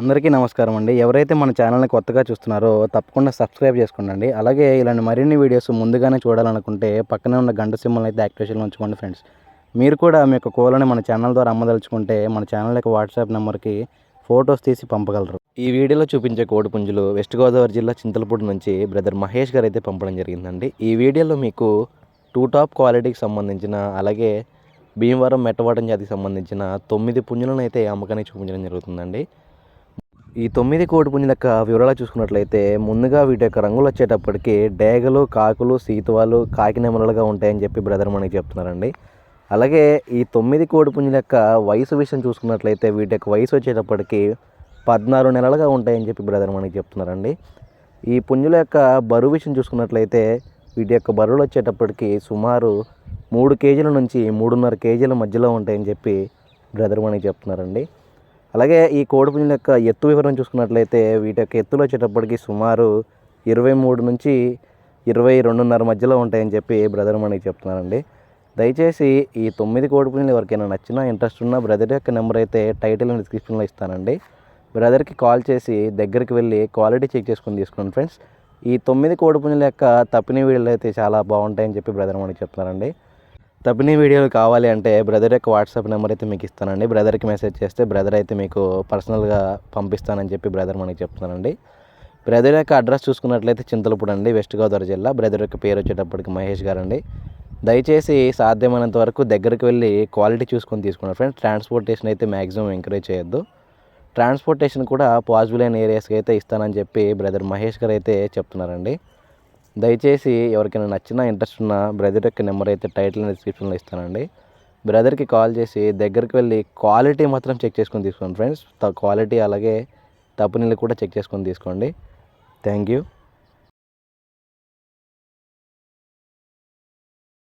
అందరికీ నమస్కారం అండి. ఎవరైతే మన ఛానల్ని కొత్తగా చూస్తున్నారో తప్పకుండా సబ్స్క్రైబ్ చేసుకోండి అలాగే ఇలాంటి మరిన్ని వీడియోస్ ముందుగానే చూడాలనుకుంటే పక్కనే ఉన్న గంట సింబల్ అయితే యాక్టివేషన్లో ఉంచుకోండి ఫ్రెండ్స్. మీరు కూడా మీ యొక్క కోళ్ళని మన ఛానల్ ద్వారా అమ్మదలుచుకుంటే మన ఛానల్ యొక్క వాట్సాప్ నెంబర్కి ఫొటోస్ తీసి పంపగలరు. ఈ వీడియోలో చూపించే కోడిపుంజులు వెస్ట్ గోదావరి జిల్లా చింతలపూడి నుంచి బ్రదర్ మహేష్ గారు అయితే పంపడం జరిగిందండి. ఈ వీడియోలో మీకు టూ టాప్ క్వాలిటీకి సంబంధించిన అలాగే భీమవరం మెట్టవాటం జాతికి సంబంధించిన తొమ్మిది పుంజులను అయితే అమ్మకానికి చూపించడం జరుగుతుందండి. ఈ తొమ్మిది కోడి పుంజుల యొక్క వివరాలు చూసుకున్నట్లయితే ముందుగా వీటి యొక్క రంగులు వచ్చేటప్పటికి డేగలు కాకులు సీతువాలు కాకినెమలలుగా ఉంటాయని చెప్పి బ్రదర్ మనకి చెప్తున్నారండి. అలాగే ఈ తొమ్మిది కోడి పుంజుల యొక్క వయసు విషయం చూసుకున్నట్లయితే వీటి యొక్క వయసు వచ్చేటప్పటికి పద్నాలుగు నెలలుగా ఉంటాయని చెప్పి బ్రదర్ మనకి చెప్తున్నారండి. ఈ పుంజుల యొక్క బరువు విషయం చూసుకున్నట్లయితే వీటి యొక్క బరువులు వచ్చేటప్పటికి సుమారు మూడు కేజీల నుంచి మూడున్నర కేజీల మధ్యలో ఉంటాయని చెప్పి బ్రదర్ మనకి చెప్తున్నారండి. అలాగే ఈ కోడిపుంజుల యొక్క ఎత్తు వివరం చూసుకున్నట్లయితే వీటి యొక్క ఎత్తులు వచ్చేటప్పటికి సుమారు ఇరవై మూడు నుంచి ఇరవై రెండున్నర మధ్యలో ఉంటాయని చెప్పి బ్రదర్ మనకి చెప్తున్నారండి. దయచేసి ఈ తొమ్మిది కోడిపుంజులు ఎవరికైనా నచ్చినా ఇంట్రెస్ట్ ఉన్న బ్రదర్ యొక్క నెంబర్ అయితే టైటిల్ అండ్ డిస్క్రిప్షన్లో ఇస్తానండి. బ్రదర్కి కాల్ చేసి దగ్గరికి వెళ్ళి క్వాలిటీ చెక్ చేసుకుని తీసుకోండి ఫ్రెండ్స్. ఈ తొమ్మిది కోడిపుంజుల యొక్క తప్పిన వీడియోలు అయితే చాలా బాగుంటాయని చెప్పి బ్రదర్ మనకి చెప్తున్నారండి. తప్పని వీడియోలు కావాలి అంటే బ్రదర్ యొక్క వాట్సాప్ నెంబర్ అయితే మీకు ఇస్తానండి. బ్రదర్కి మెసేజ్ చేస్తే బ్రదర్ అయితే మీకు పర్సనల్గా పంపిస్తానని చెప్పి బ్రదర్ మనకి చెప్తున్నానండి బ్రదర్ యొక్క అడ్రస్ చూసుకున్నట్లయితే చింతలపూడి అండి వెస్ట్ గోదావరి జిల్లా. బ్రదర్ యొక్క పేరు వచ్చేటప్పటికి మహేష్ గారు అండి దయచేసి సాధ్యమైనంత వరకు దగ్గరికి వెళ్ళి క్వాలిటీ చూసుకొని తీసుకున్నారు ఫ్రెండ్స్. ట్రాన్స్పోర్టేషన్ అయితే మ్యాక్సిమం ఎంకరేజ్ చేయొద్దు. ట్రాన్స్పోర్టేషన్ కూడా పాజిబుల్ అయిన ఏరియాస్కి అయితే ఇస్తానని చెప్పి బ్రదర్ మహేష్ గారు అయితే చెప్తున్నారండి. దయచేసి ఎవరికైనా నచ్చినా ఇంట్రెస్ట్ ఉన్న బ్రదర్ యొక్క నెంబర్ అయితే టైటిల్ డిస్క్రిప్షన్లో ఇస్తానండి. బ్రదర్కి కాల్ చేసి దగ్గరికి వెళ్ళి క్వాలిటీ మాత్రం చెక్ చేసుకొని తీసుకోండి ఫ్రెండ్స్ క్వాలిటీ అలాగే తప్పు నీళ్ళు కూడా చెక్ చేసుకొని తీసుకోండి. Thank you